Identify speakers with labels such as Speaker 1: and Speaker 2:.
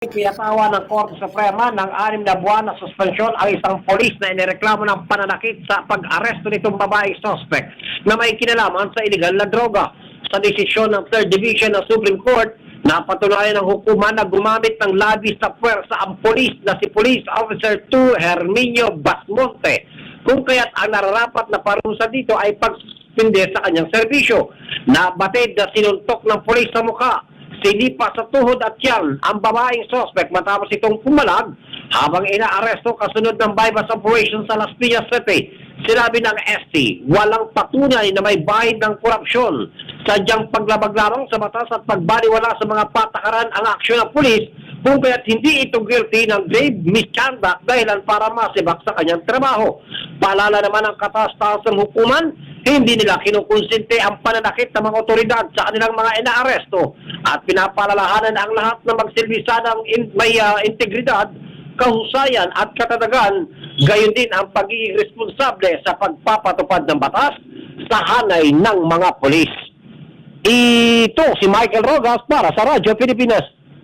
Speaker 1: Pinatawa ng Korte Suprema ng anim na buwan na suspensyon ang isang polis na inireklamo ng pananakit sa pag-aresto nitong babaeng suspect na may kinalaman sa iligal na droga. Sa desisyon ng 3rd Division ng Supreme Court, napatunayan ng hukuman na gumamit ng labis na puwersa ang polis na si Police Officer 2 Herminio Basmonte. Kung kaya't ang nararapat na parusa dito ay pagsuspinde sa kanyang serbisyo. Nabatid na sinuntok ng polis sa mukha sinipa sa tuhod at tiyan ang babaeng suspect matapos itong pumalag habang inaaresto kasunod ng bypass operation sa Las Piñas City. Sinabi ng ST, walang patunay na may bahid ng korupsyon. Sadyang paglabag lamang sa batas at pagbaliwala sa mga patakaran ang aksyon ng pulis kung kaya't hindi ito guilty ng grave misconduct dahilan para masibak sa kanyang trabaho. Paalala naman ang katas-taas ng hukuman, hindi nila kinukonsinte ang pananakit ng mga otoridad sa kanilang mga inaaresto at pinapalalahanan ang lahat na magsilbisa ng in- may ah, integridad, kahusayan at katatagan, gayon din ang pagiging responsable sa pagpapatupad ng batas sa hanay ng mga polis. Ito si Michael Rogas para sa Radyo Pilipinas.